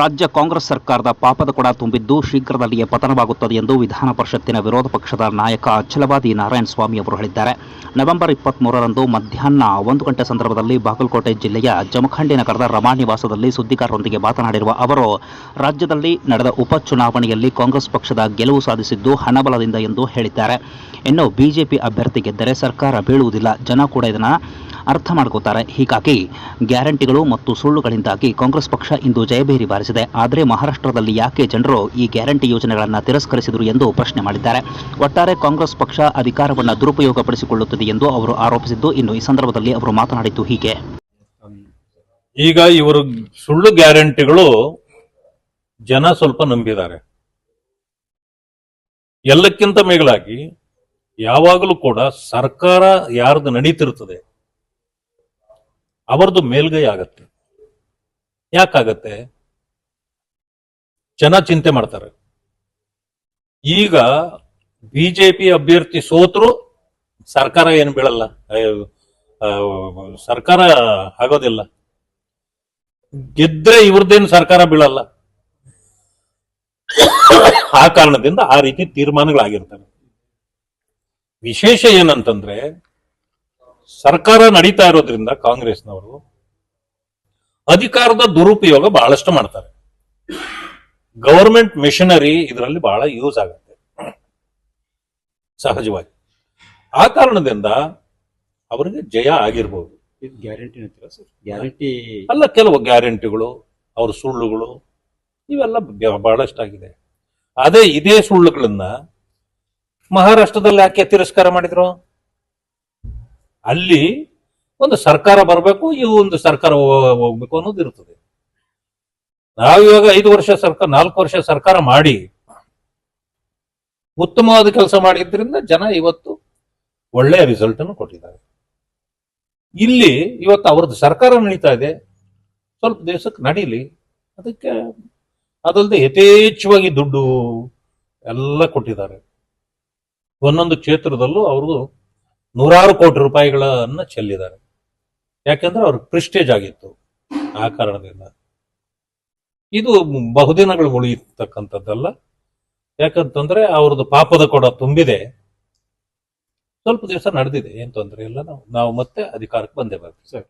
ರಾಜ್ಯ ಕಾಂಗ್ರೆಸ್ ಸರ್ಕಾರದ ಪಾಪದ ಕೊಡ ತುಂಬಿದ್ದು ಶೀಘ್ರದಲ್ಲಿಯೇ ಪತನವಾಗುತ್ತದೆ ಎಂದು ವಿಧಾನ ಪರಿಷತ್ತಿನ ವಿರೋಧ ಪಕ್ಷದ ನಾಯಕ ಅಚ್ಚಲವಾದಿ ನಾರಾಯಣ ಸ್ವಾಮಿ ಅವರು ಹೇಳಿದ್ದಾರೆ. ನವೆಂಬರ್ ಇಪ್ಪತ್ಮೂರರಂದು ಮಧ್ಯಾಹ್ನ ಒಂದು ಗಂಟೆ ಸಂದರ್ಭದಲ್ಲಿ ಬಾಗಲಕೋಟೆ ಜಿಲ್ಲೆಯ ಜಮಖಂಡಿ ನಗರದ ರಮಾ ನಿವಾಸದಲ್ಲಿ ಸುದ್ದಿಗಾರರೊಂದಿಗೆ ಮಾತನಾಡಿರುವ ಅವರು, ರಾಜ್ಯದಲ್ಲಿ ನಡೆದ ಉಪಚುನಾವಣೆಯಲ್ಲಿ ಕಾಂಗ್ರೆಸ್ ಪಕ್ಷದ ಗೆಲುವು ಸಾಧಿಸಿದ್ದು ಹಣಬಲದಿಂದ ಎಂದು ಹೇಳಿದ್ದಾರೆ. ಇನ್ನು ಬಿಜೆಪಿ ಅಭ್ಯರ್ಥಿ ಗೆದ್ದರೆ ಸರ್ಕಾರ ಬೀಳುವುದಿಲ್ಲ, ಜನ ಕೂಡ ಇದನ್ನು ಅರ್ಥ ಮಾಡ್ಕೋತಾರೆ. ಹೀಗಾಗಿ ಗ್ಯಾರಂಟಿಗಳು ಮತ್ತು ಸುಳ್ಳುಗಳಿಂದಾಗಿ ಕಾಂಗ್ರೆಸ್ ಪಕ್ಷ ಇಂದು ಜಯಬೇರಿ ಬಾರಿಸಿದೆ ಆದರೆ ಮಹಾರಾಷ್ಟ್ರದಲ್ಲಿ ಯಾಕೆ ಜನರು ಈ ಗ್ಯಾರಂಟಿ ಯೋಜನೆಗಳನ್ನು ತಿರಸ್ಕರಿಸಿದರು ಎಂದು ಪ್ರಶ್ನೆ ಮಾಡಿದ್ದಾರೆ. ಒಟ್ಟಾರೆ ಕಾಂಗ್ರೆಸ್ ಪಕ್ಷ ಅಧಿಕಾರವನ್ನು ದುರುಪಯೋಗಪಡಿಸಿಕೊಳ್ಳುತ್ತದೆ ಎಂದು ಅವರು ಆರೋಪಿಸಿದ್ದು. ಇನ್ನು ಈ ಸಂದರ್ಭದಲ್ಲಿ ಅವರು ಮಾತನಾಡಿದ್ದು ಹೀಗೆ. ಈಗ ಇವರು ಸುಳ್ಳು ಗ್ಯಾರಂಟಿಗಳು ಜನ ಸ್ವಲ್ಪ ನಂಬಿದ್ದಾರೆ. ಎಲ್ಲಕ್ಕಿಂತ ಮೇಲಾಗಿ ಯಾವಾಗಲೂ ಕೂಡ ಸರ್ಕಾರ ಯಾರ್ದು ನಡೀತಿರ್ತದೆ ಅವರದು ಮೇಲ್ಗೈ ಆಗತ್ತೆ. ಯಾಕಾಗತ್ತೆ? ಜನ ಚಿಂತೆ ಮಾಡ್ತಾರೆ. ಈಗ ಬಿಜೆಪಿ ಅಭ್ಯರ್ಥಿ ಸೋತ್ರು ಸರ್ಕಾರ ಏನು ಬೀಳಲ್ಲ. ಸರ್ಕಾರ ಆಗೋದಿಲ್ಲ. ಗೆದ್ರೆ ಇವ್ರದ್ದೇನು ಸರ್ಕಾರ ಬೀಳಲ್ಲ. ಆ ಕಾರಣದಿಂದ ಆ ರೀತಿ ತೀರ್ಮಾನಗಳಾಗಿರ್ತವೆ. ವಿಶೇಷ ಏನಂತಂದ್ರೆ ಸರ್ಕಾರ ನಡೀತಾ ಇರೋದ್ರಿಂದ ಕಾಂಗ್ರೆಸ್ನವರು ಅಧಿಕಾರದ ದುರುಪಯೋಗ ಬಹಳಷ್ಟು ಮಾಡ್ತಾರೆ. ಗವರ್ಮೆಂಟ್ ಮಿಷನರಿ ಇದರಲ್ಲಿ ಬಹಳ ಯೂಸ್ ಆಗುತ್ತೆ. ಸಹಜವಾಗಿ. ಆ ಕಾರಣದಿಂದ ಅವರಿಗೆ ಜಯ ಆಗಿರ್ಬೋದು. ಗ್ಯಾರಂಟಿ ಗ್ಯಾರಂಟಿ ಅಲ್ಲ ಕೆಲವು ಗ್ಯಾರಂಟಿಗಳು ಅವ್ರ ಸುಳ್ಳುಗಳು ಇವೆಲ್ಲ ಬಹಳಷ್ಟು ಆಗಿದೆ ಅದೇ ಇದೇ ಸುಳ್ಳುಗಳನ್ನ ಮಹಾರಾಷ್ಟ್ರದಲ್ಲಿ ಯಾಕೆ ತಿರಸ್ಕಾರ ಮಾಡಿದ್ರು? ಅಲ್ಲಿ ಒಂದು ಸರ್ಕಾರ ಬರಬೇಕು ಇವು ಒಂದು ಸರ್ಕಾರ ಹೋಗ್ಬೇಕು ಅನ್ನೋದು ಇರ್ತದೆ ನಾವಿವಾಗ ಐದು ವರ್ಷ ಸರ್ಕಾರ, ನಾಲ್ಕು ವರ್ಷ ಸರ್ಕಾರ ಮಾಡಿ, ಉತ್ತಮವಾದ ಕೆಲಸ ಮಾಡಿದ್ರಿಂದ ಜನ ಇವತ್ತು ಒಳ್ಳೆಯ ರಿಸಲ್ಟ್ ಅನ್ನು ಕೊಟ್ಟಿದ್ದಾರೆ. ಇಲ್ಲಿ ಇವತ್ತು ಅವ್ರದ್ದು ಸರ್ಕಾರ ನಡೀತಾ ಇದೆ. ಸ್ವಲ್ಪ ದಿವಸಕ್ಕೆ ನಡೀಲಿ. ಅದಕ್ಕೆ ಅದಲ್ಲದೆ ಯಥೇಚ್ಛವಾಗಿ ದುಡ್ಡು ಎಲ್ಲ ಕೊಟ್ಟಿದ್ದಾರೆ. ಒಂದೊಂದು ಕ್ಷೇತ್ರದಲ್ಲೂ ಅವರು ನೂರಾರು ಕೋಟಿ ರೂಪಾಯಿಗಳನ್ನ ಚೆಲ್ಲಿದ್ದಾರೆ. ಯಾಕೆಂದ್ರೆ ಅವ್ರಿಗೆ ಪ್ರಿಸ್ಟೇಜ್ ಆಗಿತ್ತು ಆ ಕಾರಣದಿಂದ. ಇದು ಬಹುದಿನಗಳು ಉಳಿಯತಕ್ಕಂಥದ್ದಲ್ಲ. ಯಾಕಂತಂದ್ರೆ ಅವ್ರದ್ದು ಪಾಪದ ಕೊಡ ತುಂಬಿದೆ. ಸ್ವಲ್ಪ ದಿವಸ ನಡೆದಿದೆ, ಏನ್ ತೊಂದರೆ ಇಲ್ಲ. ನಾವು ನಾವು ಮತ್ತೆ ಅಧಿಕಾರಕ್ಕೆ ಬಂದೇ ಬರ್ತೀವಿ. ಸರ್.